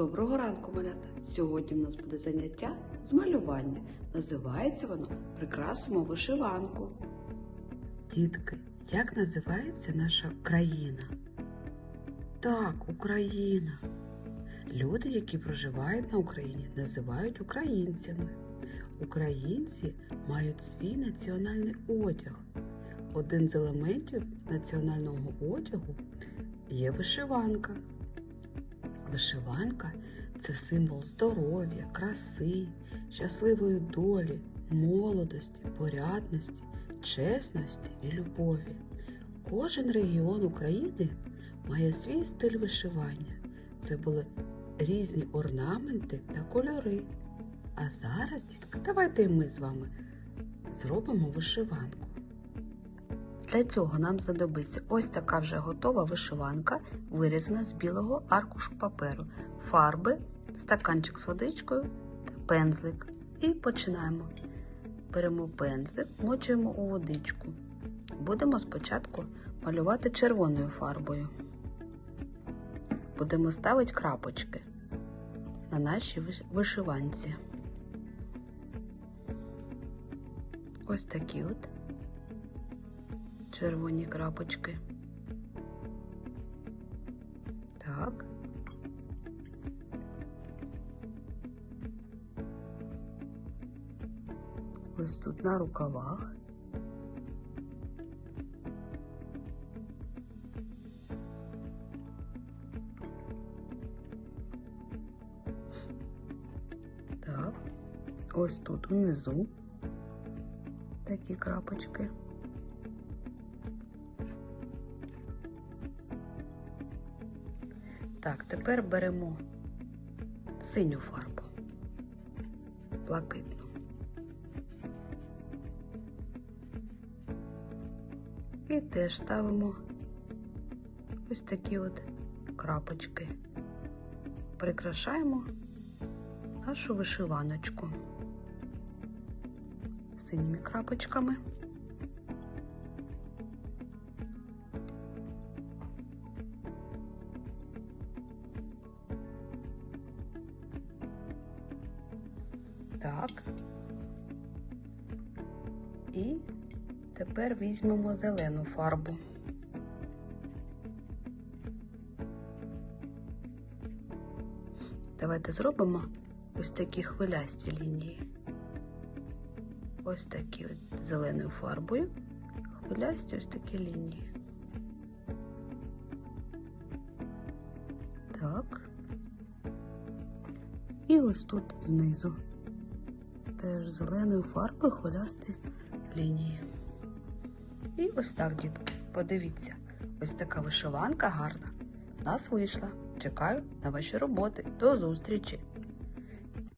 Доброго ранку, малята! Сьогодні в нас буде заняття з малювання. Називається воно Прикрасимо вишиванку. Дітки, як називається наша країна? Так, Україна. Люди, які проживають на Україні, називають українцями. Українці мають свій національний одяг. Один з елементів національного одягу є вишиванка. Вишиванка це символ здоров'я, краси, щасливої долі, молодості, порядності, чесності і любові. Кожен регіон України має свій стиль вишивання. Це були різні орнаменти та кольори. А зараз, дітки, давайте ми з вами зробимо вишиванку. Для цього нам знадобиться ось така вже готова вишиванка, вирізана з білого аркушу паперу, фарби, стаканчик з водичкою та пензлик. І починаємо. Беремо пензлик, мочуємо у водичку. Будемо спочатку малювати червоною фарбою. Будемо ставити крапочки на нашій вишиванці. Ось такі от червоні крапочки. Так. Ось тут на рукавах. Ось тут внизу такі крапочки. Так, тепер беремо синю фарбу, блакитну. І теж ставимо ось такі от крапочки. Прикрашаємо нашу вишиваночку синіми крапочками. Так. І тепер візьмемо зелену фарбу. Давайте зробимо ось такі хвилясті лінії. Ось такі от зеленою фарбою. Хвилясті ось такі лінії. Так. І ось тут знизу. Теж зеленою фарбою хвилясті лінії. І ось так, дітки, подивіться, ось така вишиванка гарна. В нас вийшла. Чекаю на ваші роботи. До зустрічі!